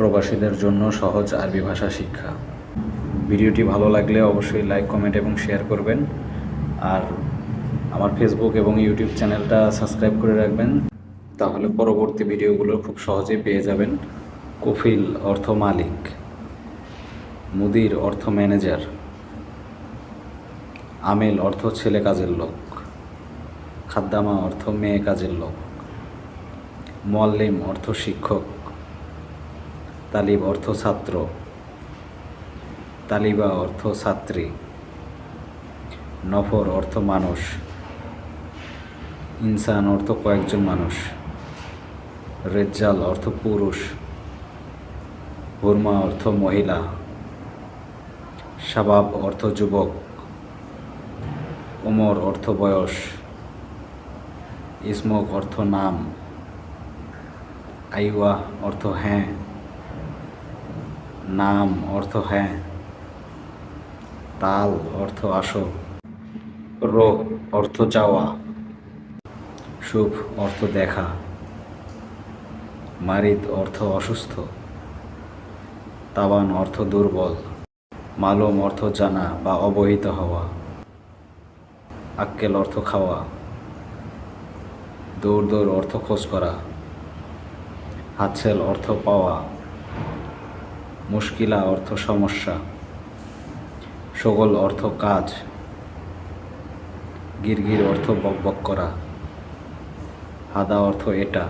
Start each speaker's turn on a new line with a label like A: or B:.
A: প্রবাসীদের জন্য সহজ আরবি ভাষা শিক্ষা। ভিডিওটি ভালো লাগলে অবশ্যই লাইক কমেন্ট এবং শেয়ার করবেন। আর আমার ফেসবুক এবং ইউটিউব চ্যানেলটা সাবস্ক্রাইব করে রাখবেন। তাহলে পরবর্তী ভিডিওগুলো খুব সহজেই পেয়ে যাবেন। কফিল অর্থ মালিক, মুদির অর্থ ম্যানেজার আমেল অর্থ ছেলে কাজের লোক, খাদ্দামা অর্থ মেয়ে কাজের লোক, মোয়াল্লিম অর্থ শিক্ষক। তালিব অর্থ ছাত্র। তালিবা অর্থ ছাত্রী। নফর অর্থ মানুষ। ইনসান অর্থ কয়েকজন মানুষ। রেজ্জাল অর্থ পুরুষ। হুরমা অর্থ মহিলা। শাবাব অর্থ যুবক। ওমর অর্থ বয়স। ইসমক অর্থ নাম। আইওয়া অর্থ হ্যাঁ। নাম অর্থ হ্যাঁ তাল অর্থ আসো রো অর্থ চাওয়া, শুভ অর্থ দেখা, মারিদ অর্থ অসুস্থ, তাবান অর্থ দুর্বল, মালুম অর্থ জানা বা অবহিত হওয়া, আক্কেল অর্থ খাওয়া দৌড় দৌড় অর্থ খোঁজ করা, হাতছেল অর্থ পাওয়া মুশকিলা অর্থ সমস্যা। সকল অর্থ কাজ। গিরগির অর্থ বকবক করা। হাদা অর্থ এটা।